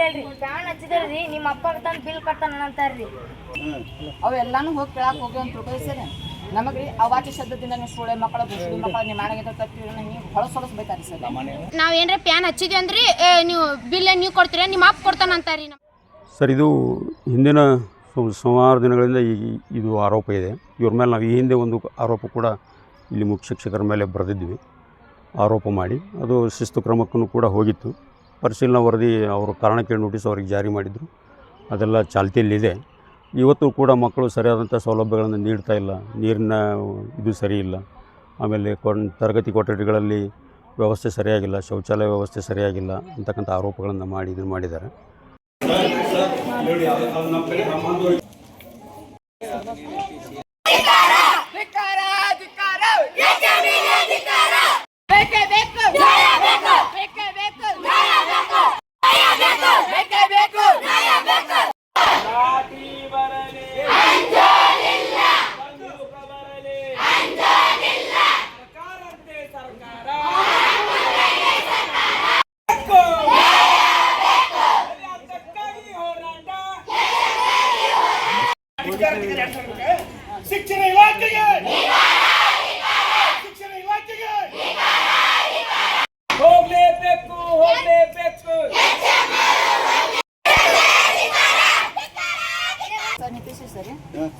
ಹಂಗಿಲ್ಲ ರೀ ಫ್ಯಾನ್ ಹಚ್ಚಿದ್ರಿ ನಿಮ್ಮ ಅಪ್ಪ ತಂದು ಬಿಲ್ ಕಟ್ತಾನ ಅಂತಾರ್ರಿ ಅವೆಲ್ಲಾನು ಹೋಗಿ ಕೇಳಕ್ಕೆ ಹೋಗಿ ಅಂತ ತಿಳ್ಕೊಳ್ಳಿ ಸರ್ ನಮಗೆ ರೀ ಅವಾಚ್ಯ ಶಬ್ದದಿಂದ ನೀವು ಸೂಳೆ ಮಕ್ಕಳು ತಪ್ಪಿ ನೀವು ಹೊಳಸ್ ಹೊಳಸ್ ಬೈತಾರೆ ಸರ್. ನಾವ್ ಏನ್ರ ಪ್ಯಾನ್ ಹಚ್ಚಿದ್ವಿ ಅಂದ್ರಿ ಏ, ನೀವು ಬಿಲ್ ನೀವು ಕೊಡ್ತೀರ? ನಿಮ್ಮ ಅಪ್ಪ ಕೊಡ್ತಾನ ಅಂತಾರಿ ಸರ್ ಇದು ಹಿಂದಿನ ಸು- ಸುಮಾರು ದಿನಗಳಿಂದ ಈ ಇದು ಆರೋಪ ಇದೆ. ಇವ್ರ ಮೇಲೆ ನಾವು ಈ ಹಿಂದೆ ಒಂದು ಆರೋಪ ಕೂಡ ಇಲ್ಲಿ ಮುಖ್ಯ ಶಿಕ್ಷಕರ ಮೇಲೆ ಬರೆದಿದ್ವಿ. ಆರೋಪ ಮಾಡಿ ಅದು ಶಿಸ್ತು ಕ್ರಮಕ್ಕೂ ಕೂಡ ಹೋಗಿತ್ತು. ಪರಿಶೀಲನಾ ವರದಿ ಅವರು ಕಾರಣ ಕೇಳಿ ನೋಟಿಸ್ ಅವ್ರಿಗೆ ಜಾರಿ ಮಾಡಿದರು. ಅದೆಲ್ಲ ಚಾಲ್ತಿಯಲ್ಲಿದೆ. ಇವತ್ತು ಕೂಡ ಮಕ್ಕಳು ಸರಿಯಾದಂಥ ಸೌಲಭ್ಯಗಳನ್ನು ನೀಡ್ತಾ ಇಲ್ಲ. ನೀರಿನ ಇದು ಸರಿ ಇಲ್ಲ. ಆಮೇಲೆ ಕೊನ್, ತರಗತಿ ಕೊಠಡಿಗಳಲ್ಲಿ ವ್ಯವಸ್ಥೆ ಸರಿಯಾಗಿಲ್ಲ. ಶೌಚಾಲಯ ವ್ಯವಸ್ಥೆ ಸರಿಯಾಗಿಲ್ಲ ಅಂತಕ್ಕಂಥ ಆರೋಪಗಳನ್ನು ಮಾಡಿ, ಇದನ್ನು ಮಾಡಿದ್ದಾರೆ. ಶಿಕ್ಷಣ ಇಲಾಖೆಗೆ ಶಿಕ್ಷಣ ಇಲಾಖೆಗೆ ಹೋಗ್ಲೇಬೇಕು ಹೋಗ್ಲೇಬೇಕು! ಸರ್ ನಿತೀಶ್ ಸರಿ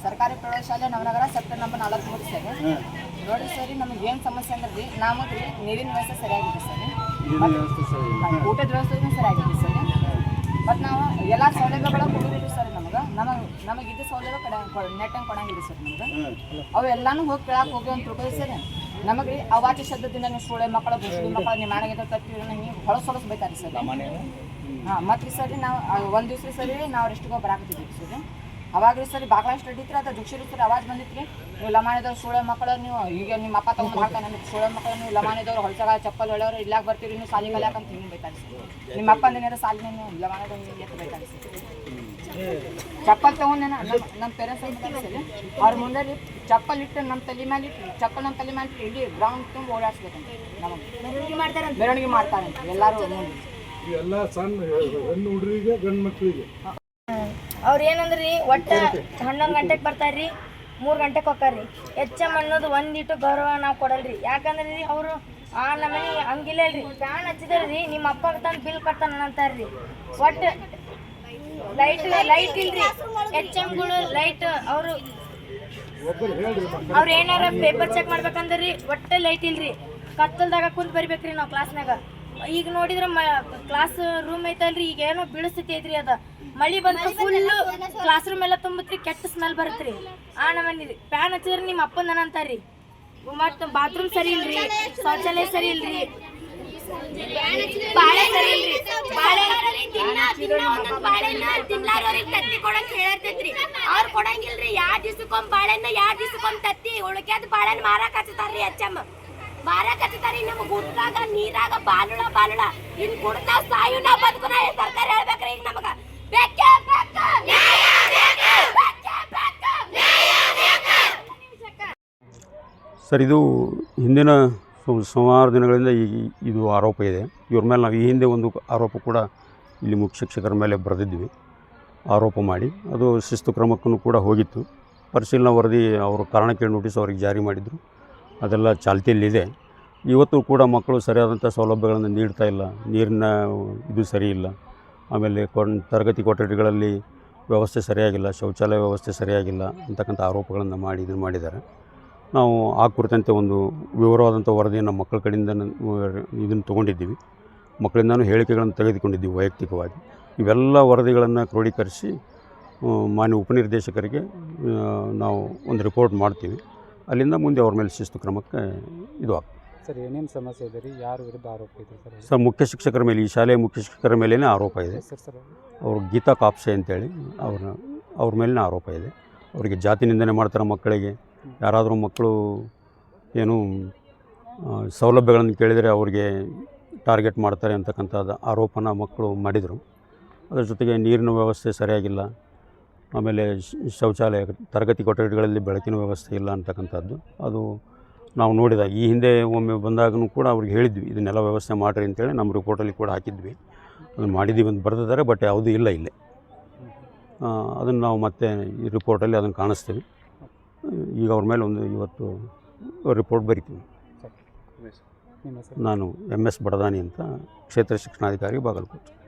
ಸರ್ಕಾರಿ ಪ್ರೌಢಶಾಲೆ ನವನಗರ ಸೆಕ್ಟರ್ ನಂಬರ್ ನಾಲ್ಕು ಸರ್ ನೋಡಿ ಸರಿ ನಮಗೆ ಏನು ಸಮಸ್ಯೆ ಅಂದ್ರೆ ರೀ ನಮಗೆ ನೀರಿನ ವ್ಯವಸ್ಥೆ ಸರಿಯಾಗಿದೆ ಸರ್. ಊಟದ ವ್ಯವಸ್ಥೆ ಸರಿಯಾಗಿದೆ ಸರ್. ಮತ್ತು ನಾವು ಎಲ್ಲ ಸೌಲಭ್ಯಗಳ ಕೊಡೋದಿಲ್ಲ ಸರ್ ನಮಗೆ. ನಮಗೆ ನಮಗೆ ಇದು ಸೌಲಭ್ಯ ಕಡೆ ನೆಟ್ ಹಂಗೆ ಕೊಡಂಗಿಲ್ಲ ಸರ್ ನಮ್ಗೆ. ಅವೆಲ್ಲಾನು ಹೋಗಿ ಕೇಳಕ್ಕೆ ಹೋಗಿ ಅಂತ ತಿಳ್ಕೊಳ್ಳಿ ಸರ್. ನಮಗೆ ರೀ ಅವಾಚ್ಯ ಶಬ್ದದಿಂದ ನೀವು ಸೂಳೆ ಮಕ್ಕಳು ಬುಸುಡಿ ಮಕ್ಕಳ ನಿಮ್ಮ ಮನೆಗೆ ತಪ್ಪಿ ನೀವು ಹೊಳಸ್ ಹೊಳಸ್ ಬೈತಾರೆ ಸರ್. ಹಾಂ ಮತ್ತು ಸರಿ ನಾವು ಒಂದು ದಿವಸ ಸರಿ ನಾವು ರೆಸ್ಟಿಗೆ ಬರಾಕತ್ತಿದ್ದೀವಿ ಸರಿ ಅವಾಗ ರೀ ಸರಿ ಬಾಗ್ಲ ಸ್ಟಡಿ ಇತ್ತು ಅಥವಾ ಜುಕ್ಷಿರು ಸರಿ ಅವಾಜ್ ಬಂದಿತ್ತು ನೀವು ಲಮಾಣಿದವ್ರು ಸೂಳೆ ಮಕ್ಕಳು ನೀವು ಈಗ ನಿಮ್ಮ ಅಪ್ಪ ತಗೊಂಡು ಹಾಕ್ತಾನೆ ನಿಮ್ಮ ಸೂಳೆ ಮಕ್ಕಳು ನೀವು ಲಮಾಣಿದವ್ರು ಹೊಲಸಾಗ ಚಪ್ಪಲ್ ಹೊಳೆಯವ್ರು ಇಲ್ಲಾಗ ಬರ್ತೀರಿ ನೀವು ಸಾಲಿ ಕಲಿಯಾಕ ಅಂತ ಹಿಂಗೆ ನಿಮ್ಮ ಅಪ್ಪ ಅಂದಿನಾರ ಸಾಲಿನ ನೀವು ಲಮಾಣಿದವ್ರು ಹಿಂಗೆ ಎತ್ತು ಬೈತಾರೆ ಚಪ್ಪಲ್ ತಗೊಂಡೇನ ನಮ್ಮ ನಮ್ಮ ಪೇರೆಂಟ್ಸ್ ಅಂತ ಸರಿ. ಅವ್ರ ಮುಂದೆ ರೀ ಚಪ್ಪಲ್ ಇಟ್ಟು ನಮ್ಮ ತಲೆ ಮೇಲೆ ಇಟ್ಟು ಚಪ್ಪಲ್ ನಮ್ಮ ತಲೆ ಮೇಲೆ ಇಟ್ಟು ಇಡೀ ಗ್ರೌಂಡ್ ತುಂಬ ಓಡಾಡ್ಸ್ಬೇಕಂತ ನಮಗೆ. ಮೆರವಣಿಗೆ ಮಾಡ್ತಾರಂತೆ. ಮೆರವಣಿಗೆ ಎಲ್ಲರೂ ಎಲ್ಲ ಸಣ್ಣ ಹೆಣ್ಣು ಹುಡುಗರಿಗೆ ಗಂಡು ಮಕ್ಕಳಿಗೆ ಅವ್ರು ಏನಂದ್ರಿ ಒಟ್ಟ ಹನ್ನೊಂದು ಗಂಟೆಗೆ ಬರ್ತಾರ್ರಿ ಮೂರು ಗಂಟೆಗೆ ಹೋಗ್ತಾರ್ರಿ ಎಚ್ ಎಂ ಅನ್ನೋದು ಒಂದಿಟ್ಟು ಗೌರವ ನಾವು ಕೊಡಲ್ರಿ. ಯಾಕಂದ್ರೆ ರೀ ಅವರು ಆ ನಮನಿ ಹಂಗಿಲ್ಲ ರೀ ಫ್ಯಾನ್ ಹಚ್ಚಿದ್ರಿ ನಿಮ್ಮ ಅಪ್ಪ ತಂದು ಬಿಲ್ ಕಟ್ತಾನ ಅಂತಾರ್ರಿ ಒಟ್ಟು ಲೈಟ್ ಲೈಟ್ ಇಲ್ರಿ. ಎಚ್ ಎಮ್ಗಳು ಲೈಟ್ ಅವರು ಅವ್ರು ಏನಾರ ಪೇಪರ್ ಚೆಕ್ ಮಾಡ್ಬೇಕಂದ್ರಿ ಒಟ್ಟೆ ಲೈಟ್ ಇಲ್ರಿ. ಕತ್ತಲ್ದಾಗ ಕುಂತ್ ಬರ್ಬೇಕ್ರಿ ನಾವು ಕ್ಲಾಸ್ನಾಗ ಈಗ ನೋಡಿದ್ರ ಕ್ಲಾಸ್ ರೂಮ್ ಐತಲ್ರಿ ಈಗ ಏನೋ ಬೀಳಿಸ್ತೈತಿ ಐತ್ರಿ ಅದ. ಮಳಿ ಬಂತು ಫುಲ್ ಕ್ಲಾಸ್ ರೂಮ್ ಎಲ್ಲ ತುಂಬತ್ರಿ ಕೆಟ್ಟ ಸ್ಮೆಲ್ ಬರತ್ರಿ. ಆ ನಮ್ಮನಿ ಫ್ಯಾನ್ ಹಚ್ಚಿದ್ರೆ ನಿಮ್ಮ ಅಪ್ಪನ ಅಂತಾರ್ರಿ. ಮತ್ತ ಬಾತ್ರೂಮ್ ಸರಿ ಇಲ್ರಿ ಶೌಚಾಲಯ ಸರಿ ಇಲ್ರಿ. ಬಾಳೆ ಸರಿ ಇಲ್ರಿ. ಬಾಳೆ ತಿನ್ಲಾರವ್ರಿಗೆ ತತ್ತಿ ಕೊಡಂಗ್ ಹೇಳತೈತ್ರಿ ಅವ್ರು ಕೊಡಂಗಿಲ್ರಿ ಯಾವ ದಿವ್ಸಕ್ಕೊಮ್ಮೆ ಬಾಳೆನ ಯಾವ ದಿವ್ಸಕ್ಕೊಮ್ಮೆ ತತ್ತಿ ಉಳಕ್ಯಾದ ಬಾಳೆನ ಮಾರಾಕ್ ಹಚ್ಚತಾರ್ರಿ ಅಚ್ಚಮ್ಮ. ನಮ್ಮ ನೀರಾಗ ಬಾಲುಳ ಬಾಲುಳ ಇನ್ ಕುಡ್ದ ಸಾಯುನ ಬದುಕುನ ಸರ್ಕಾರ ಹೇಳ್ಬೇಕ್ರಿ ಈಗ ನಮಗ. ಸರ್, ಇದು ಹಿಂದಿನ ಸುಮಾರು ದಿನಗಳಿಂದ ಈ, ಇದು ಆರೋಪ ಇದೆ. ಇವ್ರ ಮೇಲೆ ನಾವು ಈ ಹಿಂದೆ ಒಂದು ಆರೋಪ ಕೂಡ ಇಲ್ಲಿ ಮುಖ್ಯ ಶಿಕ್ಷಕರ ಮೇಲೆ ಬರೆದಿದ್ವಿ. ಆರೋಪ ಮಾಡಿ ಅದು ಶಿಸ್ತು ಕ್ರಮಕ್ಕೂ ಕೂಡ ಹೋಗಿತ್ತು. ಪರಿಶೀಲನಾ ವರದಿ ಅವರು ಕಾರಣಕ್ಕೆ ನೋಟಿಸ್ ಅವ್ರಿಗೆ ಜಾರಿ ಮಾಡಿದರು. ಅದೆಲ್ಲ ಚಾಲ್ತಿಯಲ್ಲಿದೆ. ಇವತ್ತು ಕೂಡ ಮಕ್ಕಳು ಸರಿಯಾದಂಥ ಸೌಲಭ್ಯಗಳನ್ನು ನೀಡ್ತಾ ಇಲ್ಲ. ನೀರಿನ ಇದು ಸರಿ ಇಲ್ಲ ಆಮೇಲೆ ಕೊನ್, ತರಗತಿ ಕೊಠಡಿಗಳಲ್ಲಿ ವ್ಯವಸ್ಥೆ ಸರಿಯಾಗಿಲ್ಲ. ಶೌಚಾಲಯ ವ್ಯವಸ್ಥೆ ಸರಿಯಾಗಿಲ್ಲ ಅಂತಕ್ಕಂಥ ಆರೋಪಗಳನ್ನು ಮಾಡಿ, ಇದನ್ನು ಮಾಡಿದ್ದಾರೆ. ನಾವು ಆ ಕುರಿತಂತೆ ಒಂದು ವಿವರವಾದಂಥ ವರದಿಯನ್ನು ಮಕ್ಕಳ ಕಡೆಯಿಂದ ಇದನ್ನು ತೊಗೊಂಡಿದ್ದೀವಿ. ಮಕ್ಕಳಿಂದನೂ ಹೇಳಿಕೆಗಳನ್ನು ತೆಗೆದುಕೊಂಡಿದ್ದೀವಿ ವೈಯಕ್ತಿಕವಾಗಿ. ಇವೆಲ್ಲ ವರದಿಗಳನ್ನು ಕ್ರೋಢೀಕರಿಸಿ ಮಾನ್ಯ ಉಪನಿರ್ದೇಶಕರಿಗೆ ನಾವು ಒಂದು ರಿಪೋರ್ಟ್ ಮಾಡ್ತೀವಿ. ಅಲ್ಲಿಂದ ಮುಂದೆ ಅವ್ರ ಮೇಲೆ ಶಿಸ್ತು ಕ್ರಮಕ್ಕೆ ಇದು ಆಗ್ತದೆ. ಸರ್ ಏನೇನು ಸಮಸ್ಯೆ ಇದೆ ರೀ? ಯಾರ ವಿರುದ್ಧ ಆರೋಪ ಇದೆ ಸರ್ ಸರ್ ಮುಖ್ಯ ಶಿಕ್ಷಕರ ಮೇಲೆ ಈ ಶಾಲೆಯ ಮುಖ್ಯ ಶಿಕ್ಷಕರ ಮೇಲೇ ಆರೋಪ ಇದೆ. ಸರ್ ಸರ್ ಅವರು ಗೀತಾ ಕಾಪ್ಸೆ ಅಂತೇಳಿ ಅವ್ರ ಅವ್ರ ಮೇಲಿನ ಆರೋಪ ಇದೆ. ಅವರಿಗೆ ಜಾತಿ ನಿಂದನೆ ಮಾಡ್ತಾರೆ ಮಕ್ಕಳಿಗೆ. ಯಾರಾದರೂ ಮಕ್ಕಳು ಏನು ಸೌಲಭ್ಯಗಳನ್ನು ಕೇಳಿದರೆ ಅವರಿಗೆ ಟಾರ್ಗೆಟ್ ಮಾಡ್ತಾರೆ ಅಂತಕ್ಕಂಥದ್ದು ಆರೋಪನ ಮಕ್ಕಳು ಮಾಡಿದರು. ಅದರ ಜೊತೆಗೆ ನೀರಿನ ವ್ಯವಸ್ಥೆ ಸರಿಯಾಗಿಲ್ಲ. ಆಮೇಲೆ ಶ್- ಶೌಚಾಲಯ ತರಗತಿ ಕೊಠಡಿಗಳಲ್ಲಿ ಬೆಳಕಿನ ವ್ಯವಸ್ಥೆ ಇಲ್ಲ ಅಂತಕ್ಕಂಥದ್ದು. ಅದು ನಾವು ನೋಡಿದ ಈ ಹಿಂದೆ ಒಮ್ಮೆ ಬಂದಾಗೂ ಕೂಡ ಅವ್ರಿಗೆ ಹೇಳಿದ್ವಿ ಇದನ್ನೆಲ್ಲ ವ್ಯವಸ್ಥೆ ಮಾಡಿರಿ ಅಂತೇಳಿ ನಮ್ಮ ರಿಪೋರ್ಟಲ್ಲಿ ಕೂಡ ಹಾಕಿದ್ವಿ. ಅದನ್ನು ಮಾಡಿದ್ದೀವಿ ಅಂತ ಬರೆದಿದ್ದಾರೆ ಬಟ್ ಯಾವುದೂ ಇಲ್ಲ ಇಲ್ಲೇ. ಅದನ್ನು ನಾವು ಮತ್ತೆ ಈ ರಿಪೋರ್ಟಲ್ಲಿ ಅದನ್ನು ಕಾಣಿಸ್ತೀವಿ. ಈಗ ಅವ್ರ ಮೇಲೆ ಒಂದು ಇವತ್ತು ರಿಪೋರ್ಟ್ ಬರಿತೀವಿ. ನಾನು ಎಂ ಎಸ್ ಬಡದಾನಿ ಅಂತ ಕ್ಷೇತ್ರ ಶಿಕ್ಷಣಾಧಿಕಾರಿ ಬಾಗಲಕೋಟೆ.